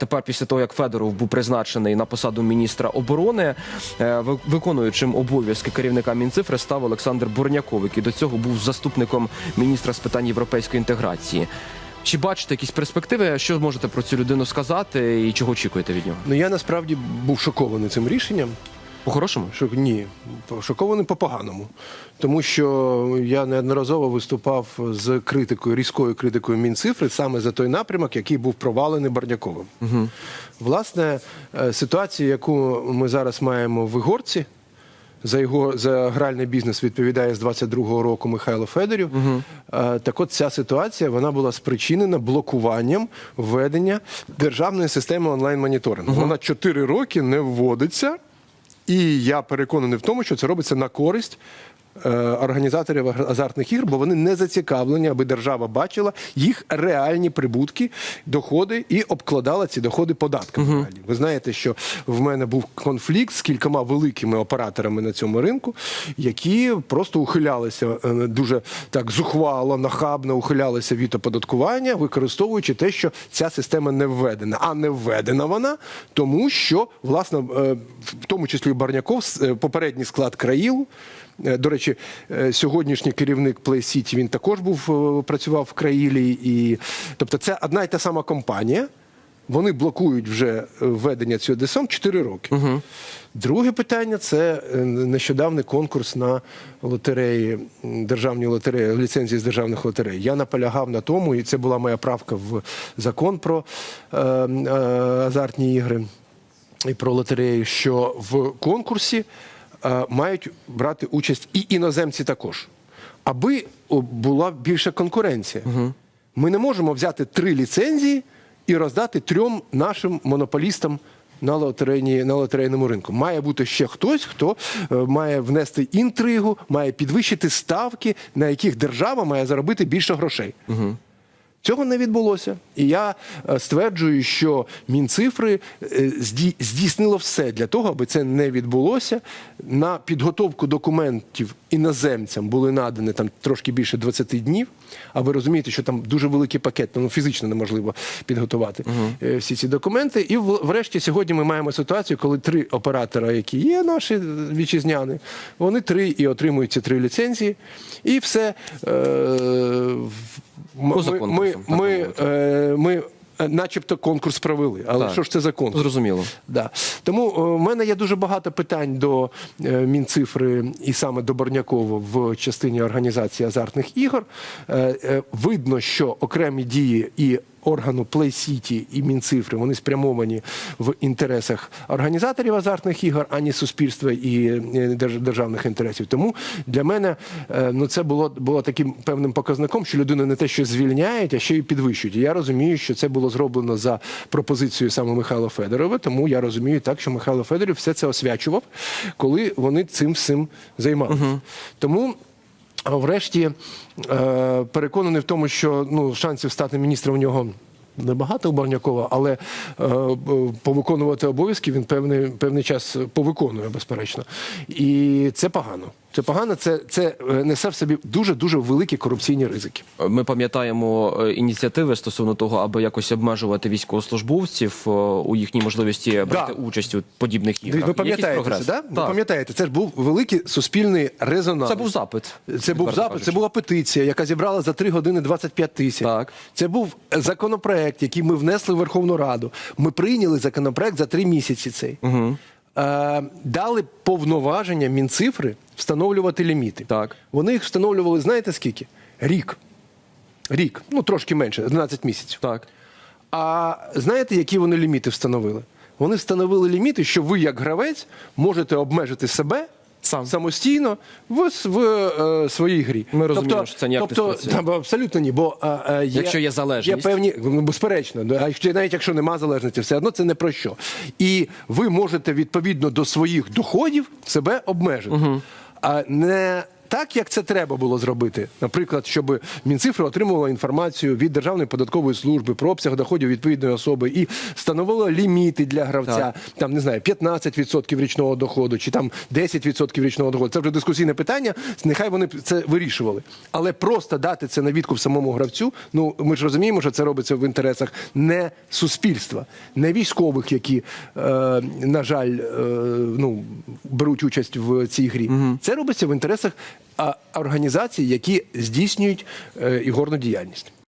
Тепер, після того, як Федоров був призначений на посаду міністра оборони, е, виконуючим обов'язки керівника Мінцифри став Олександр Бурняков, який до цього був заступником міністра з питань європейської інтеграції. Чи бачите якісь перспективи? Що можете про цю людину сказати і чого очікуєте від нього? Ну я насправді був шокований цим рішенням. По-хорошому? Що ні, шокований по-поганому. Тому що я неодноразово виступав з критикою, різкою критикою Мінцифри саме за той напрямок, який був провалений Барняковим. Угу. Власне, е, ситуацію, яку ми зараз маємо в Ігорці, за його за гральний бізнес відповідає з 22-го року Михайло Федорів. Е, Так от ця ситуація вона була спричинена блокуванням введення державної системи онлайн-моніторингу. Вона 4 роки не вводиться. І я переконаний в тому, що це робиться на користь організаторів азартних ігор, бо вони не зацікавлені, аби держава бачила їх реальні прибутки, доходи і обкладала ці доходи податками. реальні. Ви знаєте, що в мене був конфлікт з кількома великими операторами на цьому ринку, які просто ухилялися е, дуже так зухвало, нахабно ухилялися від оподаткування, використовуючи те, що ця система не введена. А не введена вона, тому що власне е, в тому числі Барняков, е, попередній склад країл. Е, До речі, е, сьогоднішній керівник Play City, він також був е, працював в країлі, і тобто це одна й та сама компанія. Вони блокують вже введення цього ДСОМ 4 роки. Друге питання це нещодавний конкурс на лотереї, державні лотереї, ліцензії з державних лотерей. Я наполягав на тому, і це була моя правка в закон про е, е, азартні ігри і про лотереї, що в конкурсі мають брати участь і іноземці також, аби була більша конкуренція. Ми не можемо взяти три ліцензії і роздати трьом нашим монополістам. На лотерейні на лотерейному ринку має бути ще хтось, хто е, має внести інтригу, має підвищити ставки, на яких держава має заробити більше грошей. Цього не відбулося. І я е, стверджую, що Мінцифри е, здійснило все для того, аби це не відбулося. На підготовку документів іноземцям були надані там трошки більше 20 днів. А ви розумієте, що там дуже великий пакет, ну фізично неможливо підготувати е, всі ці документи. І врешті сьогодні ми маємо ситуацію, коли три оператора, які є наші вітчизняні, вони три і отримують ці три ліцензії, і все. Е, ми, Поза ми, ми, ми, е, ми е, начебто конкурс провели. Але Так. що ж це за конкурс? Зрозуміло. Да. Тому е, в мене є дуже багато питань до Мінцифри і саме до Борнякова в частині організації азартних ігор. Видно, що окремі дії і органу Play City і Мінцифри вони спрямовані в інтересах організаторів азартних ігор, ані суспільства і е, державних інтересів. Тому для мене е, ну, це було, було таким певним показником, що людину не те, що звільняють, а ще й підвищують. І я розумію, що це було зроблено за пропозицією саме Михайла Федорова. Тому я розумію так, що Михайло Федоров все це освячував, коли вони цим всім займалися. Тому. Врешті е, переконаний в тому, що ну, шансів стати міністром у нього небагато у Барнякова, але е, повиконувати обов'язки він певний, певний час повиконує, безперечно. І це погано. Це погано, це, це е, несе в собі дуже-дуже великі корупційні ризики. Ми пам'ятаємо е, ініціативи стосовно того, аби якось обмежувати військовослужбовців е, у їхній можливості брати участь у подібних іграх. Ви пам'ятаєте це, да? Ви пам'ятаєте, це ж був великий суспільний резонанс. Це був запит. Це був запит, кажучи. це була петиція, яка зібрала за 3 години 25 тисяч. Так. Це був законопроект, який ми внесли в Верховну Раду. Ми прийняли законопроект за 3 місяці цей. Угу. Е, дали повноваження Мінцифри встановлювати ліміти. Так. Вони їх встановлювали, знаєте скільки? Рік. Рік. Ну, трошки менше, 12 місяців. Так. А знаєте, які вони ліміти встановили? Вони встановили ліміти, що ви, як гравець, можете обмежити себе Сам. самостійно в, в, в е, своїй грі. Ми розуміємо, що це ніяк не тобто, спрацює. та, абсолютно ні. Бо е, е, є, Якщо є залежність. Є певні, ну, безперечно, а якщо, навіть якщо нема залежності, все одно це не про що. І ви можете відповідно до своїх доходів себе обмежити. А не так, як це треба було зробити. Наприклад, щоб Мінцифра отримувала інформацію від Державної податкової служби про обсяг доходів відповідної особи і встановила ліміти для гравця, Так. там не знаю, 15% річного доходу чи там 10% річного доходу. Це вже дискусійне питання. Нехай вони це вирішували. Але просто дати це на відкуп самому гравцю. Ну ми ж розуміємо, що це робиться в інтересах не суспільства, не військових, які, е, на жаль, е, ну беруть участь в цій грі. Це робиться в інтересах а, організації, які здійснюють е, ігорну діяльність.